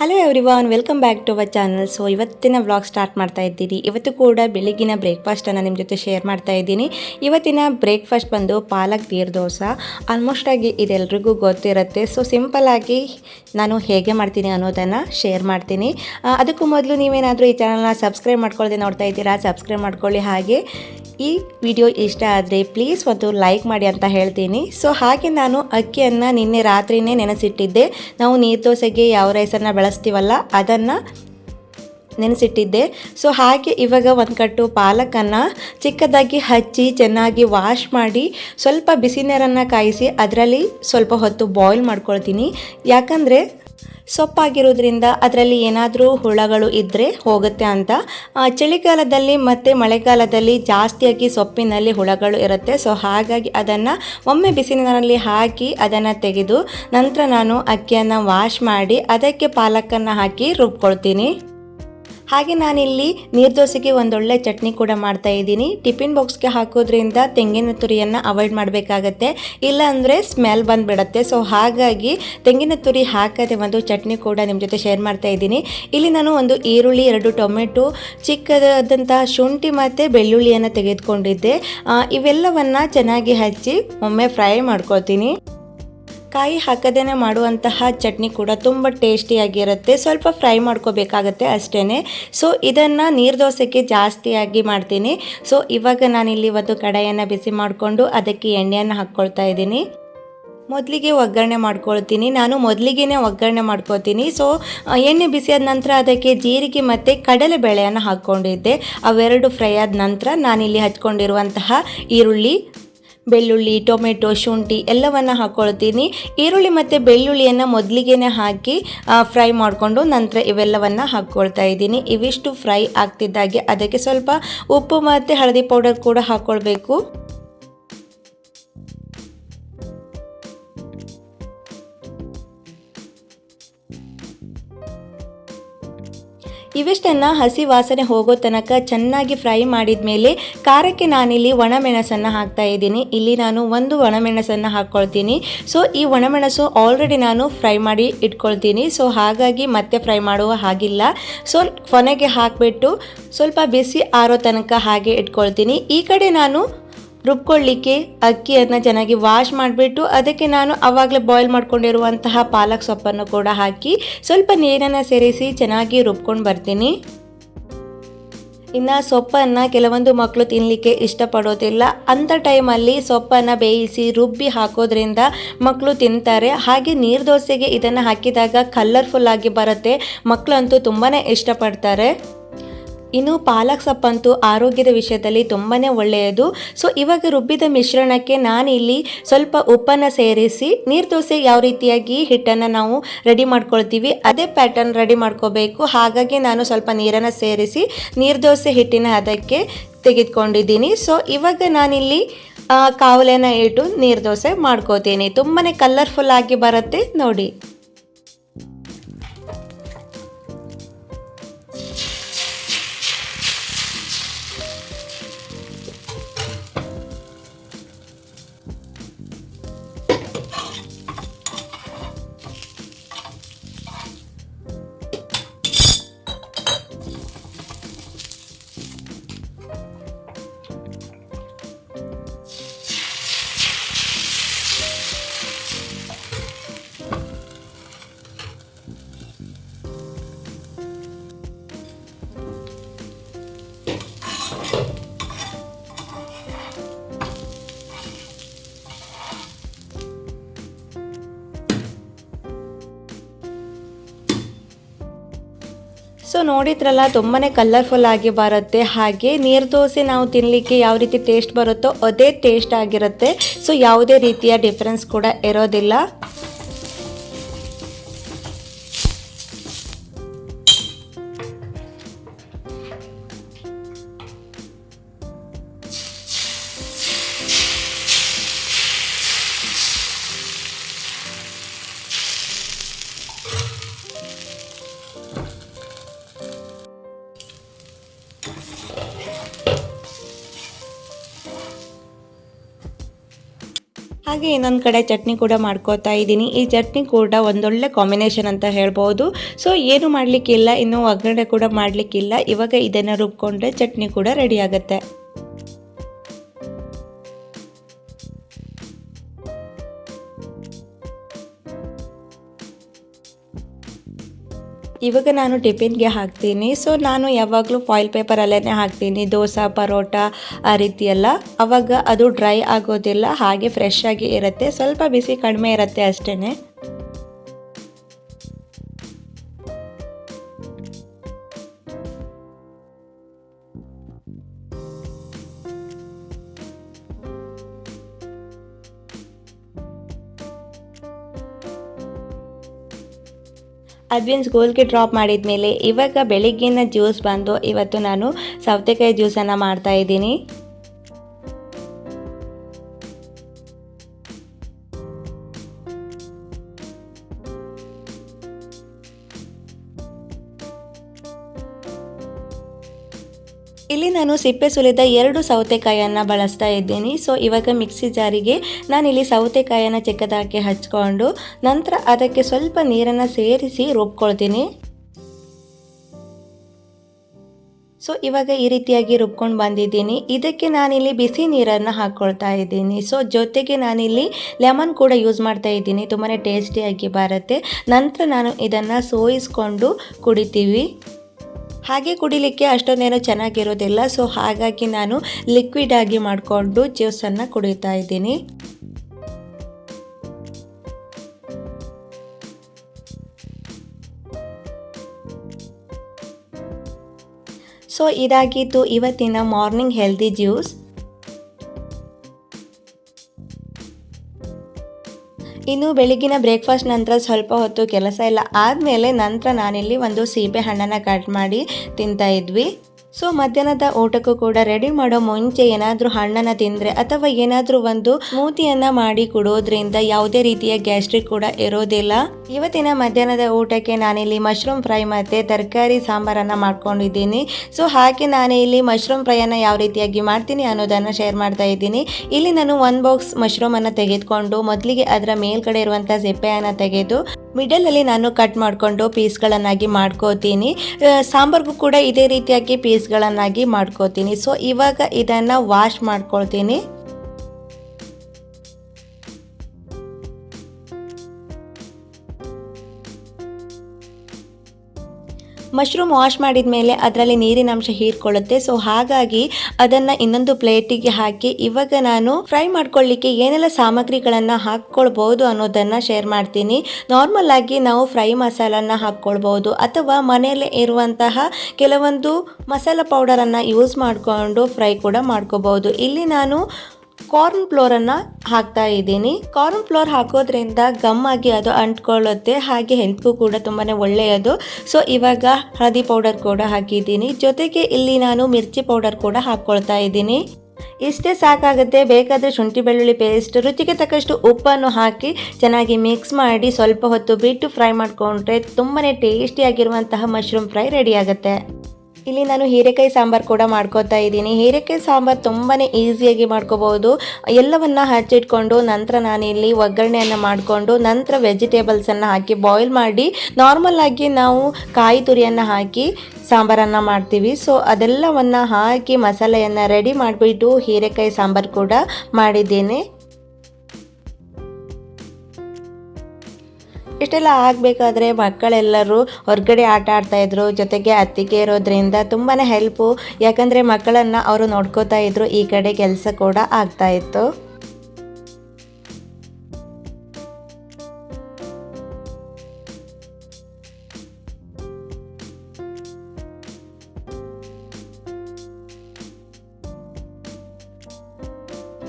Hello everyone welcome back to our channel so ಇವತ್ತಿನ vlog start ಮಾಡ್ತಾ ಇದ್ದೀನಿ ಇವತ್ತು ಕೂಡ ಬೆಳಗಿನ ಬ್ರೇಕ್ಫಾಸ್ಟನ್ನು ನಿಮ್ಮ ಜೊತೆ ಶೇರ್ ಮಾಡ್ತಾ ಇದ್ದೀನಿ. ಇವತ್ತಿನ ಬ್ರೇಕ್ಫಾಸ್ಟ್ ಬಂದು ಪಾಲಕ್ ನೀರು ದೋಸೆ. ಆಲ್ಮೋಸ್ಟ್ ಆಗಿ ಇದೆಲ್ರಿಗೂ ಗೊತ್ತಿರುತ್ತೆ. ಸೊ ಸಿಂಪಲ್ ಆಗಿ ನಾನು ಹೇಗೆ ಮಾಡ್ತೀನಿ ಅನ್ನೋದನ್ನು ಶೇರ್ ಮಾಡ್ತೀನಿ. ಅದಕ್ಕೂ ಮೊದಲು ನೀವೇನಾದರೂ ಈ ಚಾನಲ್ನ ಸಬ್ಸ್ಕ್ರೈಬ್ ಮಾಡ್ಕೊಳ್ಳದೆ ನೋಡ್ತಾ ಇದ್ದೀರಾ ಸಬ್ಸ್ಕ್ರೈಬ್ ಮಾಡ್ಕೊಳ್ಳಿ. ಹಾಗೆ ಈ ವಿಡಿಯೋ ಇಷ್ಟ ಆದರೆ ಪ್ಲೀಸ್ ಒಂದು ಲೈಕ್ ಮಾಡಿ ಅಂತ ಹೇಳ್ತೀನಿ. ಸೊ ಹಾಗೆ ನಾನು ಅಕ್ಕಿಯನ್ನು ನಿನ್ನೆ ರಾತ್ರಿನೇ ನೆನೆಸಿಟ್ಟಿದ್ದೆ. ನಾವು ನೀರು ದೋಸೆಗೆ ಯಾವ ರೈಸನ್ನು ಬಳಸ್ತೀವಲ್ಲ, ಅದನ್ನು ನೆನೆಸಿಟ್ಟಿದ್ದೆ. ಸೊ ಹಾಗೆ ಇವಾಗ ಒಂದು ಕಟ್ಟು ಪಾಲಕನ್ನು ಚಿಕ್ಕದಾಗಿ ಹಚ್ಚಿ ಚೆನ್ನಾಗಿ ವಾಶ್ ಮಾಡಿ ಸ್ವಲ್ಪ ಬಿಸಿ ನೀರನ್ನು ಕಾಯಿಸಿ ಅದರಲ್ಲಿ ಸ್ವಲ್ಪ ಹೊತ್ತು ಬಾಯ್ಲ್ ಮಾಡ್ಕೊಳ್ತೀನಿ. ಯಾಕಂದರೆ ಸೊಪ್ಪಾಗಿರೋದ್ರಿಂದ ಅದರಲ್ಲಿ ಏನಾದರೂ ಹುಳಗಳು ಇದ್ದರೆ ಹೋಗುತ್ತೆ ಅಂತ. ಚಳಿಗಾಲದಲ್ಲಿ ಮತ್ತು ಮಳೆಗಾಲದಲ್ಲಿ ಜಾಸ್ತಿಯಾಗಿ ಸೊಪ್ಪಿನಲ್ಲಿ ಹುಳಗಳು ಇರುತ್ತೆ. ಸೊ ಹಾಗಾಗಿ ಅದನ್ನು ಒಮ್ಮೆ ಬಿಸಿಲಿನಲ್ಲಿ ಹಾಕಿ ಅದನ್ನು ತೆಗೆದು ನಂತರ ನಾನು ಅಕ್ಕಿಯನ್ನು ವಾಶ್ ಮಾಡಿ ಅದಕ್ಕೆ ಪಾಲಕನ್ನು ಹಾಕಿ ರುಬ್ಕೊಳ್ತೀನಿ. ಹಾಗೆ ನಾನಿಲ್ಲಿ ನೀರು ದೋಸೆಗೆ ಒಂದೊಳ್ಳೆ ಚಟ್ನಿ ಕೂಡ ಮಾಡ್ತಾ ಇದ್ದೀನಿ. ಟಿಫಿನ್ ಬಾಕ್ಸ್ಗೆ ಹಾಕೋದ್ರಿಂದ ತೆಂಗಿನ ತುರಿಯನ್ನು ಅವಾಯ್ಡ್ ಮಾಡಬೇಕಾಗತ್ತೆ. ಇಲ್ಲಾಂದರೆ ಸ್ಮೆಲ್ ಬಂದುಬಿಡತ್ತೆ. ಸೊ ಹಾಗಾಗಿ ತೆಂಗಿನ ತುರಿ ಹಾಕದೆ ಒಂದು ಚಟ್ನಿ ಕೂಡ ನಿಮ್ಮ ಜೊತೆ ಶೇರ್ ಮಾಡ್ತಾ ಇದ್ದೀನಿ. ಇಲ್ಲಿ ನಾನು ಒಂದು ಈರುಳ್ಳಿ, ಎರಡು ಟೊಮೆಟೊ ಚಿಕ್ಕದಾದಂತಹ ಶುಂಠಿ ಮತ್ತು ಬೆಳ್ಳುಳ್ಳಿಯನ್ನು ತೆಗೆದುಕೊಂಡಿದ್ದೆ. ಇವೆಲ್ಲವನ್ನು ಚೆನ್ನಾಗಿ ಹಚ್ಚಿ ಒಮ್ಮೆ ಫ್ರೈ ಮಾಡ್ಕೊಳ್ತೀನಿ. ಕಾಯಿ ಹಾಕದೇ ಮಾಡುವಂತಹ ಚಟ್ನಿ ಕೂಡ ತುಂಬ ಟೇಸ್ಟಿಯಾಗಿರುತ್ತೆ. ಸ್ವಲ್ಪ ಫ್ರೈ ಮಾಡ್ಕೋಬೇಕಾಗತ್ತೆ ಅಷ್ಟೇ ಸೊ ಇದನ್ನು ನೀರು ದೋಸೆಗೆ ಜಾಸ್ತಿಯಾಗಿ ಮಾಡ್ತೀನಿ. ಸೊ ಇವಾಗ ನಾನಿಲ್ಲಿ ಒಂದು ಕಡಾಯನ್ನು ಬಿಸಿ ಮಾಡಿಕೊಂಡು ಅದಕ್ಕೆ ಎಣ್ಣೆಯನ್ನು ಹಾಕ್ಕೊಳ್ತಾ ಇದ್ದೀನಿ. ಮೊದಲಿಗೆ ಒಗ್ಗರಣೆ ಮಾಡ್ಕೊಳ್ತೀನಿ. ನಾನು ಮೊದಲಿಗೆ ಒಗ್ಗರಣೆ ಮಾಡ್ಕೊತೀನಿ ಸೊ ಎಣ್ಣೆ ಬಿಸಿಯಾದ ನಂತರ ಅದಕ್ಕೆ ಜೀರಿಗೆ ಮತ್ತು ಕಡಲೆ ಬೇಳೆಯನ್ನು ಹಾಕ್ಕೊಂಡಿದ್ದೆ ಅವೆರಡು ಫ್ರೈ ಆದ ನಂತರ ನಾನಿಲ್ಲಿ ಹಚ್ಕೊಂಡಿರುವಂತಹ ಈರುಳ್ಳಿ ಬೆಳ್ಳುಳ್ಳಿ, ಟೊಮೆಟೊ, ಶುಂಠಿ ಎಲ್ಲವನ್ನು ಹಾಕ್ಕೊಳ್ತೀನಿ ಈರುಳ್ಳಿ ಮತ್ತು ಬೆಳ್ಳುಳ್ಳಿಯನ್ನು ಮೊದಲಿಗೆ ಹಾಕಿ ಫ್ರೈ ಮಾಡಿಕೊಂಡು ನಂತರ ಇವೆಲ್ಲವನ್ನು ಹಾಕ್ಕೊಳ್ತಾ ಇದ್ದೀನಿ. ಇವಿಷ್ಟು ಫ್ರೈ ಆಗ್ತಿದ್ದಾಗೆ ಅದಕ್ಕೆ ಸ್ವಲ್ಪ ಉಪ್ಪು ಮತ್ತು ಹಳದಿ ಪೌಡರ್ ಕೂಡ ಹಾಕ್ಕೊಳ್ಬೇಕು ಇವಿಷ್ಟನ್ನು ಹಸಿ ವಾಸನೆ ಹೋಗೋ ತನಕ ಚೆನ್ನಾಗಿ ಫ್ರೈ ಮಾಡಿದ ಮೇಲೆ ಖಾರಕ್ಕೆ ನಾನಿಲ್ಲಿ ಒಣಮೆಣಸನ್ನು ಹಾಕ್ತಾ ಇದ್ದೀನಿ. ಇಲ್ಲಿ ನಾನು ಒಂದು ಒಣಮೆಣಸನ್ನು ಹಾಕ್ಕೊಳ್ತೀನಿ ಸೊ ಈ ಒಣಮೆಣಸು ಆಲ್ರೆಡಿ ನಾನು ಫ್ರೈ ಮಾಡಿ ಇಟ್ಕೊಳ್ತೀನಿ. ಸೊ ಹಾಗಾಗಿ ಮತ್ತೆ ಫ್ರೈ ಮಾಡುವ ಹಾಗಿಲ್ಲ. ಸೊ ಕೊನೆಗೆ ಹಾಕಿಬಿಟ್ಟು ಸ್ವಲ್ಪ ಬಿಸಿ ಆರೋ ತನಕ ಹಾಗೆ ಇಟ್ಕೊಳ್ತೀನಿ. ಈ ಕಡೆ ನಾನು ರುಬ್ಕೊಳ್ಳಿಕ್ಕೆ ಅಕ್ಕಿಯನ್ನು ಚೆನ್ನಾಗಿ ವಾಶ್ ಮಾಡಿಬಿಟ್ಟು ಅದಕ್ಕೆ ನಾನು ಆವಾಗಲೇ ಬಾಯ್ಲ್ ಮಾಡ್ಕೊಂಡಿರುವಂತಹ ಪಾಲಕ್ ಸೊಪ್ಪನ್ನು ಕೂಡ ಹಾಕಿ ಸ್ವಲ್ಪ ನೀರನ್ನು ಸೇರಿಸಿ ಚೆನ್ನಾಗಿ ರುಬ್ಕೊಂಡು ಬರ್ತೀನಿ. ಇನ್ನು ಸೊಪ್ಪನ್ನು ಕೆಲವೊಂದು ಮಕ್ಕಳು ತಿನ್ನಲಿಕ್ಕೆ ಇಷ್ಟಪಡೋದಿಲ್ಲ. ಅಂಥ ಟೈಮಲ್ಲಿ ಸೊಪ್ಪನ್ನು ಬೇಯಿಸಿ ರುಬ್ಬಿ ಹಾಕೋದ್ರಿಂದ ಮಕ್ಕಳು ತಿಂತಾರೆ. ಹಾಗೆ ನೀರು ದೋಸೆಗೆ ಇದನ್ನು ಹಾಕಿದಾಗ ಕಲರ್ಫುಲ್ ಆಗಿ ಬರುತ್ತೆ. ಮಕ್ಕಳಂತೂ ತುಂಬಾ ಇಷ್ಟಪಡ್ತಾರೆ. ಇನ್ನು ಪಾಲಕ್ ಸೊಪ್ಪಂತೂ ಆರೋಗ್ಯದ ವಿಷಯದಲ್ಲಿ ತುಂಬಾ ಒಳ್ಳೆಯದು. ಸೊ ಇವಾಗ ರುಬ್ಬಿದ ಮಿಶ್ರಣಕ್ಕೆ ನಾನಿಲ್ಲಿ ಸ್ವಲ್ಪ ಉಪ್ಪನ್ನು ಸೇರಿಸಿ, ನೀರು ದೋಸೆ ಯಾವ ರೀತಿಯಾಗಿ ಹಿಟ್ಟನ್ನು ನಾವು ರೆಡಿ ಮಾಡ್ಕೊಳ್ತೀವಿ, ಅದೇ ಪ್ಯಾಟರ್ನ್ ರೆಡಿ ಮಾಡ್ಕೋಬೇಕು. ಹಾಗಾಗಿ ನಾನು ಸ್ವಲ್ಪ ನೀರನ್ನು ಸೇರಿಸಿ, ನೀರು ದೋಸೆ ಹಿಟ್ಟಿನ ಅದಕ್ಕೆ ತೆಗೆದುಕೊಂಡಿದ್ದೀನಿ. ಸೊ ಇವಾಗ ನಾನಿಲ್ಲಿ ಕಾವಲೆನ ಇಟ್ಟು ನೀರು ದೋಸೆ ಮಾಡ್ಕೋತೀನಿ. ತುಂಬಾ ಕಲರ್ಫುಲ್ ಆಗಿ ಬರುತ್ತೆ, ನೋಡಿ. ಸೊ ನೋಡಿದ್ರಲ್ಲ ತುಂಬಾ ಕಲರ್ಫುಲ್ ಆಗಿ ಬರುತ್ತೆ. ಹಾಗೆ ನೀರು ದೋಸೆ ನಾವು ತಿನ್ನಲಿಕ್ಕೆ ಯಾವ ರೀತಿ ಟೇಸ್ಟ್ ಬರುತ್ತೋ ಅದೇ ಟೇಸ್ಟ್ ಆಗಿರುತ್ತೆ. ಸೊ ಯಾವುದೇ ರೀತಿಯ ಡಿಫ್ರೆನ್ಸ್ ಕೂಡ ಇರೋದಿಲ್ಲ. ಹಾಗೆ ಇನ್ನೊಂದು ಕಡೆ ಚಟ್ನಿ ಕೂಡ ಮಾಡ್ಕೋತಾ ಇದ್ದೀನಿ. ಈ ಚಟ್ನಿ ಕೂಡ ಒಂದೊಳ್ಳೆ ಕಾಂಬಿನೇಷನ್ ಅಂತ ಹೇಳ್ಬೋದು. ಸೊ ಏನು ಮಾಡಲಿಕ್ಕಿಲ್ಲ, ಇನ್ನು ಒಗ್ಗರಣೆ ಕೂಡ ಮಾಡಲಿಕ್ಕಿಲ್ಲ. ಇವಾಗ ಇದನ್ನು ರುಬ್ಕೊಂಡ್ರೆ ಚಟ್ನಿ ಕೂಡ ರೆಡಿ ಆಗುತ್ತೆ. ಇವಾಗ ನಾನು ಟಿಫಿನ್ಗೆ ಹಾಕ್ತೀನಿ. ಸೊ ನಾನು ಯಾವಾಗಲೂ ಫಾಯಿಲ್ ಪೇಪರಲ್ಲೇ ಹಾಕ್ತೀನಿ. ದೋಸೆ, ಪರೋಟ, ಆ ರೀತಿ ಎಲ್ಲ. ಅವಾಗ ಅದು ಡ್ರೈ ಆಗೋದಿಲ್ಲ, ಹಾಗೆ ಫ್ರೆಶ್ ಆಗಿ ಇರುತ್ತೆ. ಸ್ವಲ್ಪ ಬಿಸಿ ಕಡಿಮೆ ಇರುತ್ತೆ ಅಷ್ಟೇ ಅದ್ವಿನ್ ಸ್ಕೂಲ್ಗೆ ಡ್ರಾಪ್ ಮಾಡಿದ ಮೇಲೆ ಇವಾಗ ಬೆಳಿಗ್ಗಿನ ಜ್ಯೂಸ್ ಬಂದು ಇವತ್ತು ನಾನು ಸೌತೆಕಾಯಿ ಜ್ಯೂಸನ್ನು ಮಾಡ್ತಾ ಇಲ್ಲಿ ನಾನು ಸಿಪ್ಪೆ ಸುಲಿದ ಎರಡು ಸೌತೆಕಾಯನ್ನು ಬಳಸ್ತಾ ಇದ್ದೀನಿ. ಸೊ ಇವಾಗ ಮಿಕ್ಸಿ ಜಾರಿಗೆ ನಾನಿಲ್ಲಿ ಸೌತೆಕಾಯನ್ನು ಚಿಕ್ಕದಾಗಿ ಹಚ್ಕೊಂಡು ನಂತರ ಅದಕ್ಕೆ ಸ್ವಲ್ಪ ನೀರನ್ನು ಸೇರಿಸಿ ರುಬ್ಕೊಳ್ತೀನಿ. ಸೊ ಇವಾಗ ಈ ರೀತಿಯಾಗಿ ರುಬ್ಕೊಂಡು ಬಂದಿದ್ದೀನಿ. ಇದಕ್ಕೆ ನಾನಿಲ್ಲಿ ಬಿಸಿ ನೀರನ್ನು ಹಾಕ್ಕೊಳ್ತಾ ಇದ್ದೀನಿ. ಸೊ ಜೊತೆಗೆ ನಾನಿಲ್ಲಿ ಲೆಮನ್ ಕೂಡ ಯೂಸ್ ಮಾಡ್ತಾ ಇದ್ದೀನಿ. ತುಂಬಾ ಟೇಸ್ಟಿಯಾಗಿ ಬರುತ್ತೆ. ನಂತರ ನಾನು ಇದನ್ನು ಸೋಯಿಸ್ಕೊಂಡು ಕುಡಿತೀವಿ. ಹಾಗೆ ಕುಡಿಲಿಕ್ಕೆ ಅಷ್ಟೊಂದೇನೋ ಚೆನ್ನಾಗಿರೋದಿಲ್ಲ. ಸೊ ಹಾಗಾಗಿ ನಾನು ಲಿಕ್ವಿಡ್ ಆಗಿ ಮಾಡಿಕೊಂಡು ಜ್ಯೂಸನ್ನು ಕುಡಿತಾ ಇದ್ದೀನಿ. ಸೊ ಇದಾಗಿತ್ತು ಇವತ್ತಿನ ಮಾರ್ನಿಂಗ್ ಹೆಲ್ದಿ ಜ್ಯೂಸ್ ಇನ್ನು ಬೆಳಗಿನ ಬ್ರೇಕ್ಫಾಸ್ಟ್ ನಂತರ ಸ್ವಲ್ಪ ಹೊತ್ತು ಕೆಲಸ ಎಲ್ಲ ಆದಮೇಲೆ ನಂತರ ನಾನಿಲ್ಲಿ ಒಂದು ಸೀಬೆ ಹಣ್ಣನ್ನು ಕಟ್ ಮಾಡಿ ತಿಂತಾ ಇದ್ವಿ. ಸೊ ಮಧ್ಯಾಹ್ನದ ಊಟಕ್ಕೂ ಕೂಡ ರೆಡಿ ಮಾಡೋ ಮುಂಚೆ ಏನಾದರೂ ಹಣ್ಣನ್ನು ತಿಂದರೆ ಅಥವಾ ಏನಾದರೂ ಒಂದು ಸ್ಮೂತಿಯನ್ನ ಮಾಡಿ ಕೊಡೋದ್ರಿಂದ ಯಾವುದೇ ರೀತಿಯ ಗ್ಯಾಸ್ಟ್ರಿಕ್ ಕೂಡ ಇರೋದಿಲ್ಲ. ಇವತ್ತಿನ ಮಧ್ಯಾಹ್ನದ ಊಟಕ್ಕೆ ನಾನಿಲ್ಲಿ ಮಶ್ರೂಮ್ ಫ್ರೈ ಮತ್ತು ತರಕಾರಿ ಸಾಂಬಾರನ್ನು ಮಾಡ್ಕೊಂಡಿದ್ದೀನಿ. ಸೊ ಹಾಗೆ ನಾನು ಇಲ್ಲಿ ಮಶ್ರೂಮ್ ಫ್ರೈಯನ್ನು ಯಾವ ರೀತಿಯಾಗಿ ಮಾಡ್ತೀನಿ ಅನ್ನೋದನ್ನು ಶೇರ್ ಮಾಡ್ತಾ ಇದ್ದೀನಿ. ಇಲ್ಲಿ ನಾನು ಒನ್ ಬಾಕ್ಸ್ ಮಶ್ರೂಮನ್ನು ತೆಗೆದುಕೊಂಡು ಮೊದಲಿಗೆ ಅದರ ಮೇಲ್ಗಡೆ ಇರುವಂಥ ಸಿಪ್ಪೆಯನ್ನು ತೆಗೆದು ಮಿಡಲಲ್ಲಿ ನಾನು ಕಟ್ ಮಾಡಿಕೊಂಡು ಪೀಸ್ಗಳನ್ನಾಗಿ ಮಾಡ್ಕೋತೀನಿ. ಸಾಂಬಾರ್ಗೂ ಕೂಡ ಇದೇ ರೀತಿಯಾಗಿ ಪೀಸ್ಗಳನ್ನಾಗಿ ಮಾಡ್ಕೋತೀನಿ. ಸೊ ಇವಾಗ ಇದನ್ನು ವಾಶ್ ಮಾಡ್ಕೊಳ್ತೀನಿ. ಮಶ್ರೂಮ್ ವಾಶ್ ಮಾಡಿದ ಮೇಲೆ ಅದರಲ್ಲಿ ನೀರಿನ ಅಂಶ ಹೀರ್ಕೊಳ್ಳುತ್ತೆ. ಸೊ ಹಾಗಾಗಿ ಅದನ್ನು ಇನ್ನೊಂದು ಪ್ಲೇಟಿಗೆ ಹಾಕಿ ಇವಾಗ ನಾನು ಫ್ರೈ ಮಾಡ್ಕೊಳ್ಳಿಕ್ಕೆ ಏನೆಲ್ಲ ಸಾಮಗ್ರಿಗಳನ್ನು ಹಾಕ್ಕೊಳ್ಬೋದು ಅನ್ನೋದನ್ನು ಶೇರ್ ಮಾಡ್ತೀನಿ. ನಾರ್ಮಲ್ ಆಗಿ ನಾವು ಫ್ರೈ ಮಸಾಲನ್ನ ಹಾಕ್ಕೊಳ್ಬೋದು ಅಥವಾ ಮನೆಯಲ್ಲೇ ಇರುವಂತಹ ಕೆಲವೊಂದು ಮಸಾಲ ಪೌಡರನ್ನು ಯೂಸ್ ಮಾಡಿಕೊಂಡು ಫ್ರೈ ಕೂಡ ಮಾಡ್ಕೋಬಹುದು ಇಲ್ಲಿ ನಾನು ಕಾರ್ನ್ ಫ್ಲೋರನ್ನು ಹಾಕ್ತಾ ಇದ್ದೀನಿ. ಕಾರ್ನ್ ಫ್ಲೋರ್ ಹಾಕೋದ್ರಿಂದ ಗಮ್ ಆಗಿ ಅದು ಅಂಟ್ಕೊಳ್ಳುತ್ತೆ. ಹಾಗೆ ಹೆಲ್ತ್ಗೂ ಕೂಡ ತುಂಬಾ ಒಳ್ಳೆಯದು. ಸೊ ಇವಾಗ ಹಳದಿ ಪೌಡರ್ ಕೂಡ ಹಾಕಿದ್ದೀನಿ. ಜೊತೆಗೆ ಇಲ್ಲಿ ನಾನು ಮಿರ್ಚಿ ಪೌಡರ್ ಕೂಡ ಹಾಕ್ಕೊಳ್ತಾ ಇದ್ದೀನಿ. ಇಷ್ಟೇ ಸಾಕಾಗುತ್ತೆ. ಬೇಕಾದರೆ ಶುಂಠಿ ಬೆಳ್ಳುಳ್ಳಿ ಪೇಸ್ಟ್ ರುಚಿಗೆ ತಕ್ಕಷ್ಟು ಉಪ್ಪನ್ನು ಹಾಕಿ ಚೆನ್ನಾಗಿ ಮಿಕ್ಸ್ ಮಾಡಿ ಸ್ವಲ್ಪ ಹೊತ್ತು ಬಿಟ್ಟು ಫ್ರೈ ಮಾಡಿಕೊಂಡ್ರೆ ತುಂಬಾ ಟೇಸ್ಟಿಯಾಗಿರುವಂತಹ ಮಶ್ರೂಮ್ ಫ್ರೈ ರೆಡಿ ಆಗುತ್ತೆ. ಇಲ್ಲಿ ನಾನು ಹೀರೆಕಾಯಿ ಸಾಂಬಾರು ಕೂಡ ಮಾಡ್ಕೋತಾ ಇದ್ದೀನಿ. ಹೀರೆಕಾಯಿ ಸಾಂಬಾರು ತುಂಬಾ ಈಸಿಯಾಗಿ ಮಾಡ್ಕೋಬೋದು ಎಲ್ಲವನ್ನು ಹಚ್ಚಿಟ್ಕೊಂಡು ನಂತರ ನಾನಿಲ್ಲಿ ಒಗ್ಗರಣೆಯನ್ನು ಮಾಡಿಕೊಂಡು ನಂತರ ವೆಜಿಟೇಬಲ್ಸನ್ನು ಹಾಕಿ ಬಾಯ್ಲ್ ಮಾಡಿ ನಾರ್ಮಲ್ ಆಗಿ ನಾವು ಕಾಯಿ ತುರಿಯನ್ನು ಹಾಕಿ ಸಾಂಬಾರನ್ನು ಮಾಡ್ತೀವಿ. ಸೊ ಅದೆಲ್ಲವನ್ನು ಹಾಕಿ ಮಸಾಲೆಯನ್ನು ರೆಡಿ ಮಾಡಿಬಿಟ್ಟು ಹೀರೆಕಾಯಿ ಸಾಂಬಾರು ಕೂಡ ಮಾಡಿದ್ದೇನೆ. ಇಷ್ಟೆಲ್ಲ ಆಗಬೇಕಾದ್ರೆ ಮಕ್ಕಳೆಲ್ಲರೂ ಹೊರಗಡೆ ಆಟ ಆಡ್ತಾಯಿದ್ರು ಜೊತೆಗೆ ಅತ್ತಿಗೆ ಇರೋದ್ರಿಂದ ತುಂಬಾ ಹೆಲ್ಪು ಯಾಕಂದರೆ ಮಕ್ಕಳನ್ನು ಅವರು ನೋಡ್ಕೋತಾ ಇದ್ರು, ಈ ಕಡೆ ಕೆಲಸ ಕೂಡ ಆಗ್ತಾಯಿತ್ತು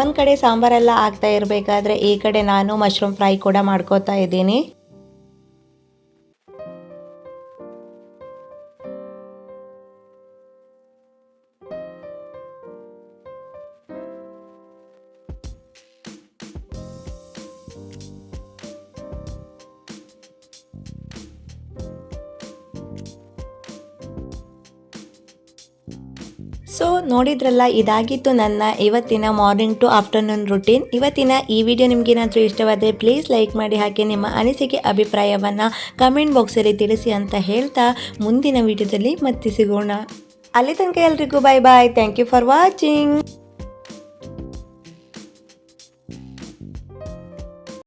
ಒಂದು ಕಡೆ ಸಾಂಬಾರೆಲ್ಲ ಆಗ್ತಾ ಇರಬೇಕಾದ್ರೆ ಈ ಕಡೆ ನಾನು ಮಶ್ರೂಮ್ ಫ್ರೈ ಕೂಡ ಮಾಡ್ಕೋತಾ ಇದ್ದೀನಿ. ಸೊ ನೋಡಿದ್ರಲ್ಲ, ಇದಾಗಿತ್ತು ನನ್ನ ಇವತ್ತಿನ ಮಾರ್ನಿಂಗ್ ಟು ಆಫ್ಟರ್ನೂನ್ ರುಟೀನ್ ಇವತ್ತಿನ ಈ ವಿಡಿಯೋ ನಿಮಗೇನಾದರೂ ಇಷ್ಟವಾದರೆ ಪ್ಲೀಸ್ ಲೈಕ್ ಮಾಡಿ, ಹಾಗೆ ನಿಮ್ಮ ಅನಿಸಿಕೆ, ಅಭಿಪ್ರಾಯವನ್ನು ಕಮೆಂಟ್ ಬಾಕ್ಸಲ್ಲಿ ತಿಳಿಸಿ ಅಂತ ಹೇಳ್ತಾ ಮುಂದಿನ ವಿಡಿಯೋದಲ್ಲಿ ಮತ್ತೆ ಸಿಗೋಣ. ಅಲ್ಲಿ ತನಕ ಎಲ್ರಿಗೂ bye bye thank you for watching